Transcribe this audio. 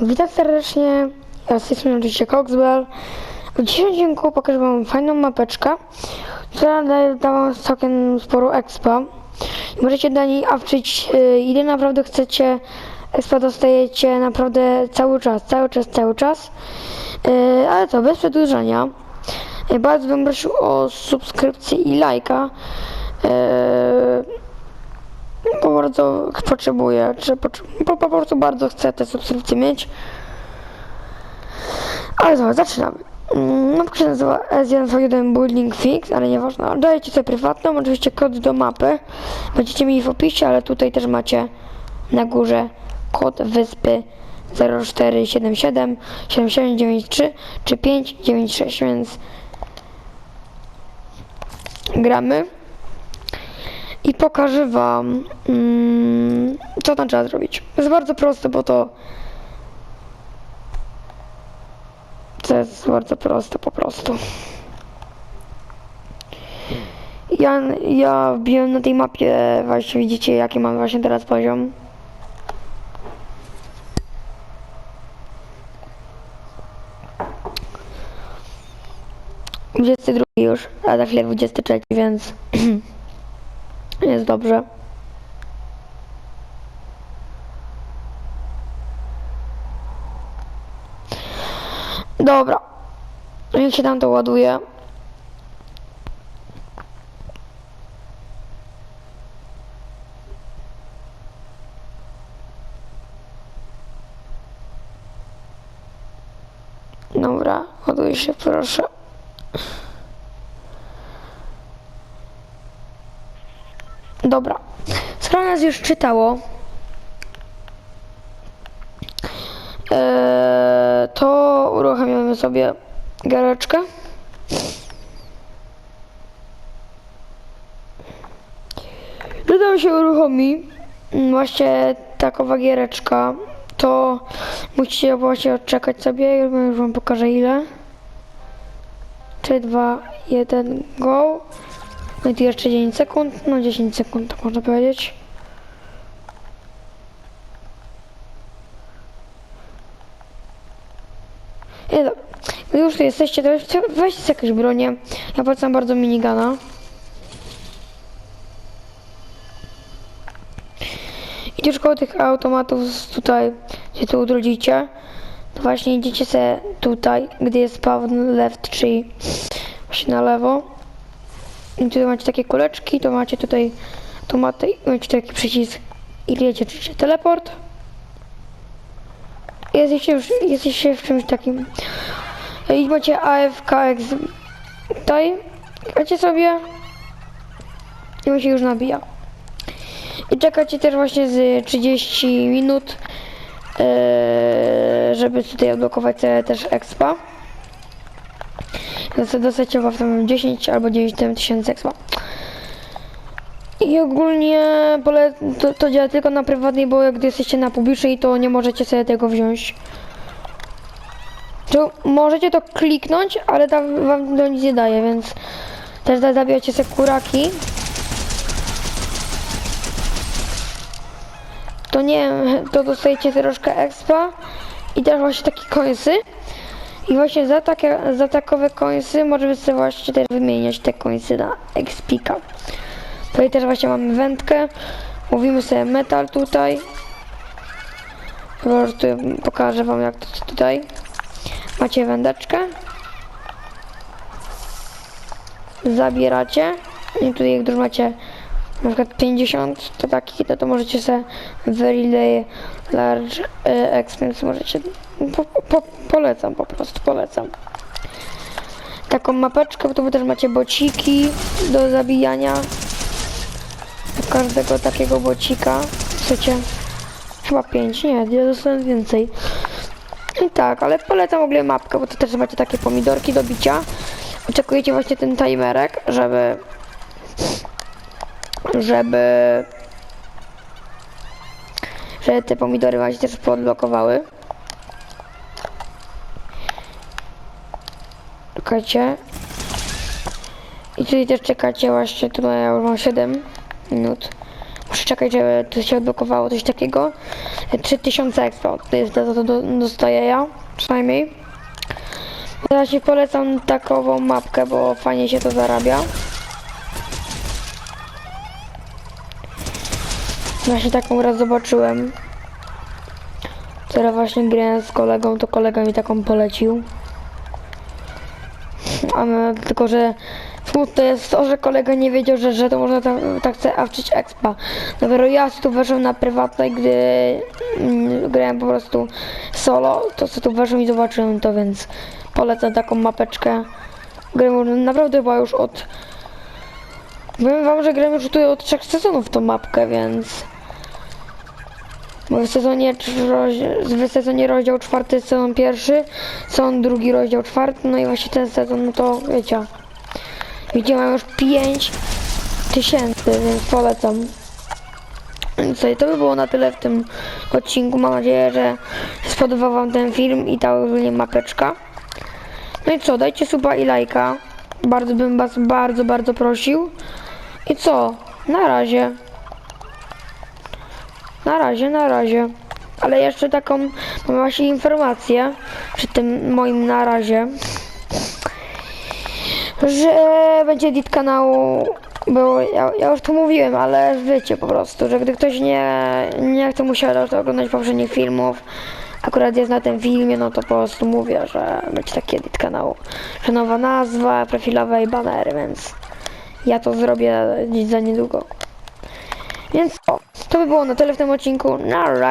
Witam serdecznie, ja z tej strony oczywiście. W dzisiejszym odcinku pokażę wam fajną mapeczkę, która daje da wam całkiem sporo expa. Możecie dla niej awczyć y, ile naprawdę chcecie. Expa dostajecie naprawdę cały czas, cały czas, cały czas. Y, ale to bez przedłużania. Y, bardzo bym prosił o subskrypcję i lajka. Bardzo potrzebuję, czy po, po, prostu bardzo chcę te subskrypcje mieć. Ale dobra, zaczynamy. Mm, Mapka się nazywa S1V1 Building Fix, ale nieważne. Dajecie sobie prywatną, oczywiście kod do mapy. Będziecie mieli w opisie, ale tutaj też macie na górze kod wyspy 0477 7793 czy 596, więc gramy i pokażę Wam, mm, co tam trzeba zrobić. Jest bardzo proste, bo to. To jest bardzo proste po prostu. Ja, ja wbiłem na tej mapie, właśnie widzicie jaki mam właśnie teraz poziom. Dwudziesty drugi już, a za chwilę 23, więc jest dobrze. Dobra. Niech się tam to ładuje. Dobra, ładuje się proszę. Dobra. Skoro nas już czytało, eee, to uruchamiamy sobie gareczkę. Gdy nam się uruchomi mm, właśnie takowa giereczka, to musicie właśnie odczekać sobie, już wam pokażę ile. 3, 2, 1, go. No i jeszcze 10 sekund, no 10 sekund tak można powiedzieć. I dobra. Gdy już tu jesteście, to weźcie, weźcie jakieś bronie. Ja polecam bardzo minigana. I już koło tych automatów tutaj, gdzie tu udrodzicie, to właśnie idziecie sobie tutaj, gdy jest spawn left, czyli właśnie na lewo. I tutaj macie takie kuleczki, to macie tutaj automaty i macie taki przycisk i wiecie, czy teleport. Jesteście już, jesteście w czymś takim. I macie AFKX tutaj. Macie sobie i on się już nabija. I czekacie też właśnie z 30 minut, yy, żeby tutaj odblokować też expa. Więc dostajecie w tym 10 albo 9 tysięcy expa. I ogólnie pole, to, to działa tylko na prywatnej, bo gdy jesteście na publicznej, to nie możecie sobie tego wziąć. To możecie to kliknąć, ale tam wam to nic nie daje, więc też za- zabijacie sobie kuraki. To nie wiem, to dostajecie troszkę expa i też właśnie takie końsy. I właśnie za, takie, za takowe końsy możemy sobie właśnie też wymieniać te końsy na expika. Tutaj też właśnie mamy wędkę. Mówimy sobie metal tutaj. Prostu pokażę wam jak to tutaj. Macie wędeczkę. Zabieracie. I tutaj jak już macie na przykład 50, to taki, to, to możecie sobie very large e, expense możecie, po, po, polecam po prostu, polecam. Taką mapeczkę, bo tu wy też macie bociki do zabijania. Do każdego takiego bocika chcecie chyba 5, nie, ja dostałem więcej. I tak, ale polecam w ogóle mapkę, bo to też macie takie pomidorki do bicia. Oczekujecie właśnie ten timerek, żeby żeby żeby te pomidory właśnie też podblokowały. Czekajcie. I tutaj też czekacie właśnie, tu ja już mam 7 minut. Muszę czekać, żeby to się odblokowało coś takiego. 3000 expo. To jest to, co do, dostaję ja, przynajmniej. Ja ci polecam takową mapkę, bo fajnie się to zarabia. Właśnie taką raz zobaczyłem. Teraz właśnie grałem z kolegą, to kolega mi taką polecił. A no, tylko, że smutne jest to, że kolega nie wiedział, że, że to można tak, tak chce awczyć expa. Dopiero ja tu weszłem na prywatnej, gdy mm, grałem po prostu solo, to co tu weszłem i zobaczyłem to, więc polecam taką mapeczkę. Grałem naprawdę chyba już od... Powiem wam, że grałem już tutaj od trzech sezonów tą mapkę, więc... W sezonie, w sezonie rozdział czwarty, sezon pierwszy, sezon drugi, rozdział czwarty, no i właśnie ten sezon, no to wiecie. Widzicie, mam już 5 tysięcy, więc polecam. Więc to by było na tyle w tym odcinku. Mam nadzieję, że spodobał wam ten film i ta ogólnie mapeczka. No i co, dajcie suba i lajka. Bardzo bym was bardzo, bardzo prosił. I co, na razie. Na razie, na razie. Ale jeszcze taką mam właśnie informację przy tym moim na razie, że będzie edit kanału, bo ja, ja już to mówiłem, ale wiecie po prostu, że gdy ktoś nie, nie chce musiał to oglądać poprzednich filmów, akurat jest na tym filmie, no to po prostu mówię, że będzie taki edit kanału, że nowa nazwa, profilowe i banery, więc ja to zrobię gdzieś za niedługo. Więc o, to by było na tyle w tym odcinku. Na razie.